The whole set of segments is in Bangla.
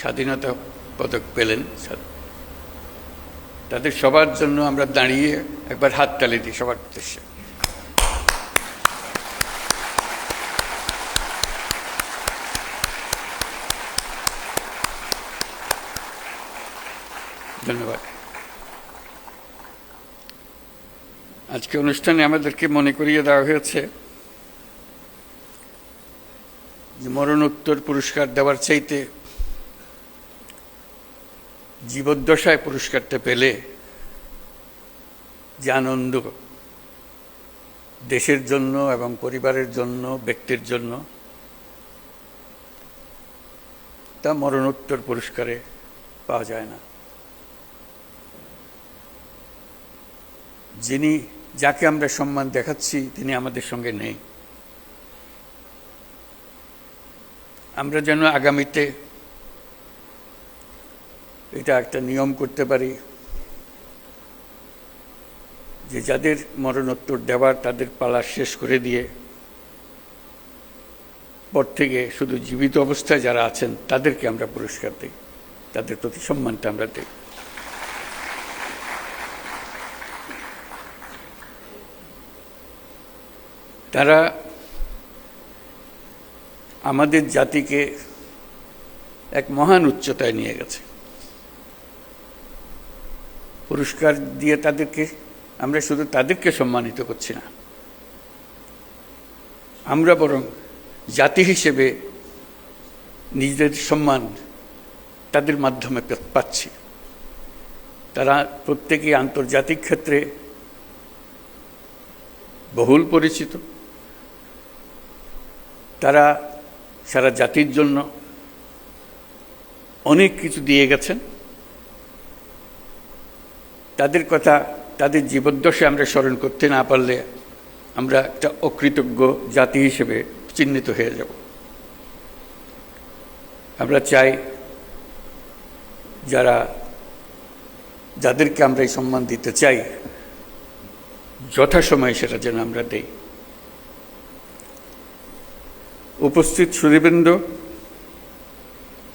স্বাধীনতা পদক পেলেন। তাদের সবার জন্য আমরা দাঁড়িয়ে একবার হাত তালি দিই সবার উদ্দেশ্যে। ধন্যবাদ। আজকে অনুষ্ঠানে আমাদেরকে মনে করিয়ে দেওয়া হয়েছে মরণোত্তর পুরস্কার দেওয়ার চাইতে জীবদ্দশায় পুরস্কারটা পেলে যে আনন্দ দেশের জন্য এবং পরিবারের জন্য, ব্যক্তির জন্য, তা মরণোত্তর পুরস্কারে পাওয়া যায় না। যিনি যাকে আমরা সম্মান দেখাচ্ছি, তিনি আমাদের সঙ্গে নেই। আমরা যেন আগামীতে এটা একটা নিয়ম করতে পারি যে যাদের মরণোত্তর দেওয়ার তাদের পালা শেষ করে দিয়ে পর থেকে শুধু জীবিত অবস্থায় যারা আছেন তাদেরকে আমরা পুরস্কার দিই, তাদের প্রতি সম্মানটা আমরা দিই। তারা আমাদের জাতিকে এক মহান উচ্চতায় নিয়ে গেছে। পুরস্কার দিয়ে তাদেরকে, আমরা শুধু তাদেরকে সম্মানিত করছি না। আমরা বরং জাতি হিসেবে নিজেদের সম্মান তাদের মাধ্যমে পাচ্ছি। তারা প্রত্যেকেই আন্তর্জাতিক ক্ষেত্রে বহুল পরিচিত। তারা সারা জাতির জন্য অনেক কিছু দিয়ে গেছেন। তাদের কথা, তাদের জীবদ্দশে আমরা স্মরণ করতে না পারলে আমরা একটা অকৃতজ্ঞ জাতি হিসেবে চিহ্নিত হয়ে যাব। আমরা চাই যারা, যাদেরকে আমরা এই সম্মান দিতে চাই, যথাসময়ে সেটা যেন আমরা দেই। উপস্থিত সুদীবৃন্দ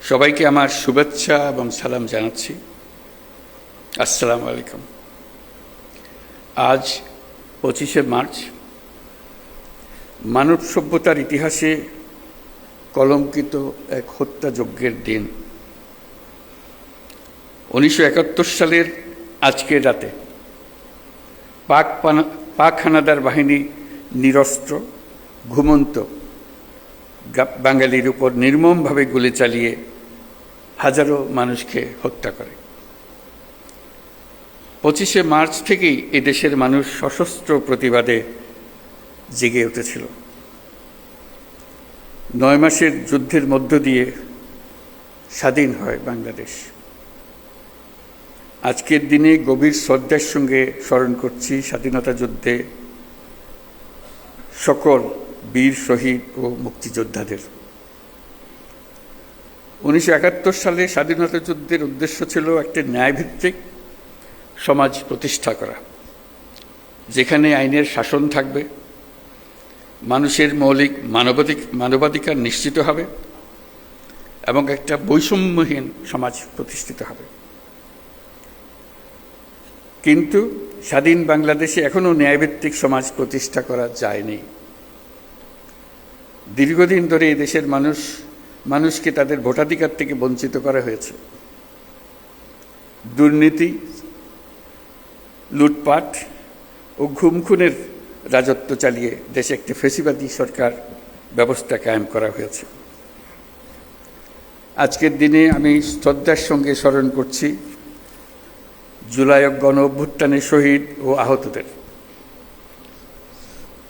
সবাইকে আমার শুভেচ্ছা এবং সালাম জানাচ্ছি। আসসালামু আলাইকুম। আজ পঁচিশে মার্চ। মানব সভ্যতার ইতিহাসে কলঙ্কিত এক হত্যাযজ্ঞের দিন। উনিশশো একাত্তর সালের আজকের রাতে পাক পাক হানাদার বাহিনী নিরস্ত্র, ঘুমন্ত বাঙালির উপর নির্মমভাবে গুলি চালিয়ে হাজারো মানুষকে হত্যা করে। পঁচিশে মার্চ থেকেই এ দেশের মানুষ সশস্ত্র প্রতিবাদে জেগে উঠেছিল। নয় মাসের যুদ্ধের মধ্য দিয়ে স্বাধীন হয় বাংলাদেশ। আজকের দিনে গভীর শ্রদ্ধার সঙ্গে স্মরণ করছি স্বাধীনতা যুদ্ধে সকল বীর শহীদ ও মুক্তিযোদ্ধাদের। উনিশশো একাত্তর সালে স্বাধীনতা যুদ্ধের উদ্দেশ্য ছিল একটি ন্যায়ভিত্তিক সমাজ প্রতিষ্ঠা করা। যেখানে আইনের শাসন থাকবে, মানুষের মৌলিক মানবাধিক, মানবাধিকার নিশ্চিত হবে এবং একটা বৈষম্যহীন সমাজ প্রতিষ্ঠিত হবে। কিন্তু স্বাধীন বাংলাদেশে এখনও ন্যায়ভিত্তিক সমাজ প্রতিষ্ঠা করা যায়নি। দীর্ঘদিন ধরে এই দেশের মানুষ, মানুষকে তাদের ভোটাধিকার থেকে বঞ্চিত করা হয়েছে। দুর্নীতি লুটপাট ও ঘুমখুনের রাজত্ব চালিয়ে দেশে একটি ফেসিবাদী সরকার ব্যবস্থা কায়েম করা হয়েছে। আজকের দিনে আমি শ্রদ্ধার সঙ্গে স্মরণ করছি জুলাই গণ অভ্যুত্থানের শহীদ ও আহতদের।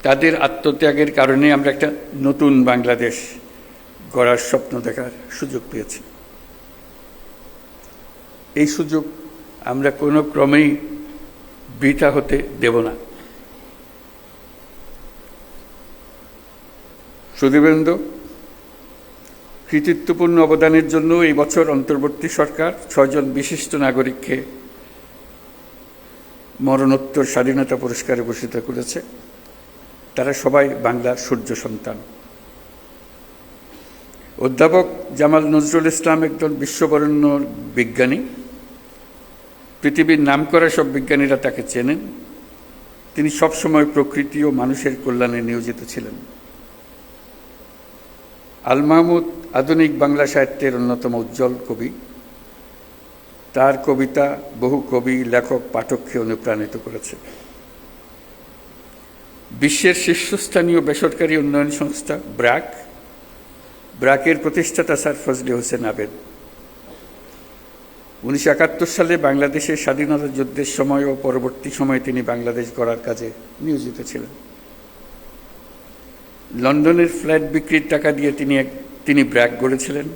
তাদের আত্মত্যাগের কারণে আমরা একটা নতুন বাংলাদেশ গড়ার স্বপ্ন দেখার সুযোগ পেয়েছি। এই সুযোগ আমরা কোনো ক্রমেই বৃথা হতে দেব না। সুদীবেন্দ্র কৃতিত্বপূর্ণ অবদানের জন্য এই বছর অন্তর্বর্তী সরকার ছয়জন বিশিষ্ট নাগরিককে মরণোত্তর স্বাধীনতা পুরস্কারে ভূষিত করেছে। তারা সবাই বাংলার সূর্য সন্তান। অধ্যাপক জামাল নজরুল ইসলাম একজন বিশ্ববরণ্য বিজ্ঞানী। পৃথিবীর নাম নামকরা সব বিজ্ঞানীরা তাকে চেনেন। তিনি সবসময় প্রকৃতি ও মানুষের কল্যাণে নিয়োজিত ছিলেন। আল মাহমুদ আধুনিক বাংলা সাহিত্যের অন্যতম উজ্জ্বল কবি। তার কবিতা বহু কবি, লেখক, পাঠককে অনুপ্রাণিত করেছে। বিশ্বের শীর্ষস্থানীয় বেসরকারি উন্নয়ন সংস্থা ব্র্যাক। ব্র্যাকের প্রতিষ্ঠাতা স্যার ফজলে হোসেন আবেদ। উনিশশো একাত্তর সালে বাংলাদেশের স্বাধীনতা যুদ্ধের সময় ও পরবর্তী সময়ে তিনি বাংলাদেশ গড়ার কাজে নিয়োজিত ছিলেন। লন্ডনের ফ্ল্যাট বিক্রির টাকা দিয়ে তিনি এক, তিনি ব্র্যাক গড়েছিলেন।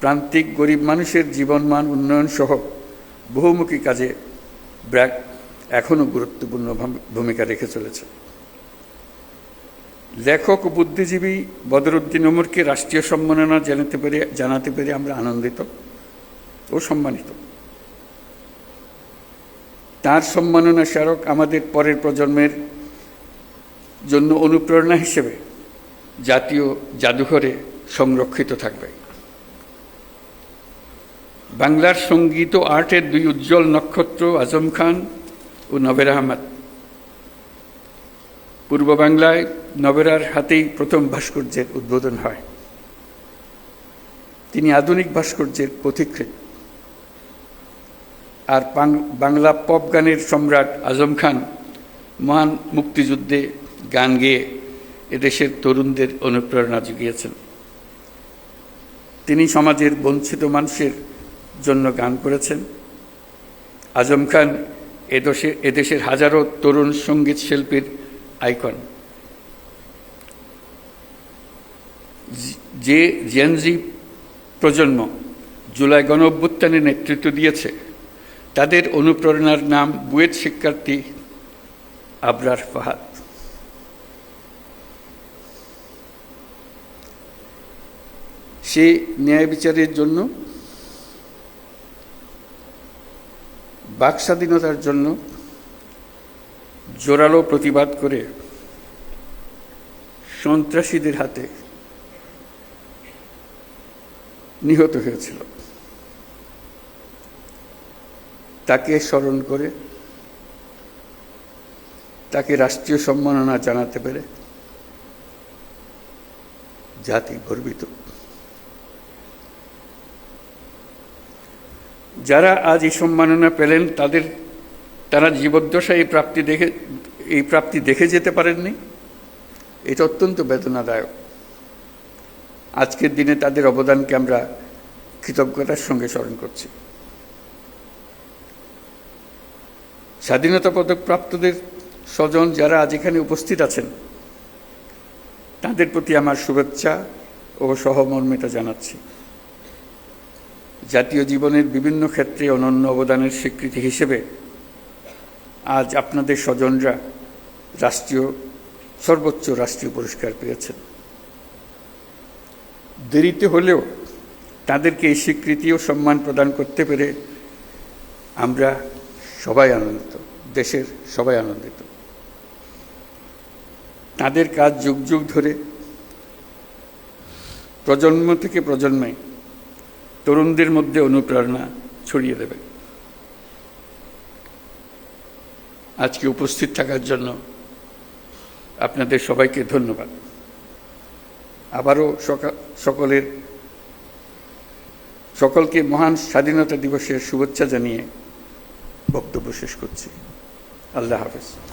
প্রান্তিক গরিব মানুষের জীবনমান উন্নয়ন সহ বহুমুখী কাজে ব্র্যাক এখনও গুরুত্বপূর্ণ ভূমিকা রেখে চলেছে। লেখক বুদ্ধিজীবী বদরুদ্দিন ওমরকে রাষ্ট্রীয় সম্মাননা জানাতে পেরে জানাতে পেরে আমরা আনন্দিত। ও সম্মানিত। তার সম্মাননা স্মারক আমাদের পরের প্রজন্মের জন্য অনুপ্রেরণা হিসেবে জাতীয় জাদুঘরে সংরক্ষিত থাকবে। বাংলার সংগীত ও আর্টের দুই উজ্জ্বল নক্ষত্র আজম খান ও নবের আহমদ। পূর্ব বাংলায় নবেরার হাতেই প্রথম ভাস্কর্যের উদ্বোধন হয়। তিনি আধুনিক ভাস্কর্যের পথিকৃৎ। আর বাংলা পপ গানের সম্রাট আজম খান মহান মুক্তিযুদ্ধে গান গেয়ে এদেশের তরুণদের অনুপ্রেরণা জুগিয়েছেন। তিনি সমাজের বঞ্চিত মানুষের জন্য গান করেছেন। আজম খান এদেশে এদেশের হাজারো তরুণ সংগীত শিল্পীর আইকন। যে জেনজি প্রজন্ম জুলাই গণ অভ্যুত্থানে নেতৃত্ব দিয়েছে তাদের অনুপ্রেরণার নাম বুয়েট শিক্ষার্থী আবরার ফাহাদ। সে ন্যায় বিচারের জন্য বাক স্বাধীনতার জন্য জোরালো প্রতিবাদ করে সন্ত্রাসীদের হাতে নিহত হয়েছিল। তাকে স্মরণ করে, তাকে রাষ্ট্রীয় সম্মাননা জানাতে পেরে জাতি গর্বিত। যারা আজ এই সম্মাননা পেলেন, তাদের, তারা জীবদ্দশা এই প্রাপ্তি দেখে, এই প্রাপ্তি দেখে যেতে পারেননি। এটা অত্যন্ত বেদনাদায়ক। আজকের দিনে তাদের অবদানকে আমরা কৃতজ্ঞতার সঙ্গে স্মরণ করছি। স্বাধীনতা পদক প্রাপ্তদের স্বজন যারা আজ এখানে উপস্থিত আছেন, তাদের প্রতি আমার শুভেচ্ছা ও সহমর্মিতা জানাচ্ছি। জাতীয় জীবনের বিভিন্ন ক্ষেত্রে অনন্য অবদানের স্বীকৃতি হিসেবে আজ আপনাদের স্বজনরা রাষ্ট্রীয়, সর্বোচ্চ রাষ্ট্রীয় পুরস্কার পেয়েছেন। দেরিতে হলেও তাদেরকে এই স্বীকৃতি ও সম্মান প্রদান করতে পেরে আমরা সবাই আনন্দিত, দেশের সবাই আনন্দিত। তাদের কাজ যুগ যুগ ধরে প্রজন্ম থেকে প্রজন্মে তরুণদের মধ্যে অনুপ্রেরণা ছড়িয়ে দেবে। আজকে উপস্থিত থাকার জন্য আপনাদের সবাইকে ধন্যবাদ। আবারও সকলের, সকলকে মহান স্বাধীনতা দিবসের শুভেচ্ছা জানিয়ে বক্তব্য শেষ করছি। আল্লাহ হাফেজ।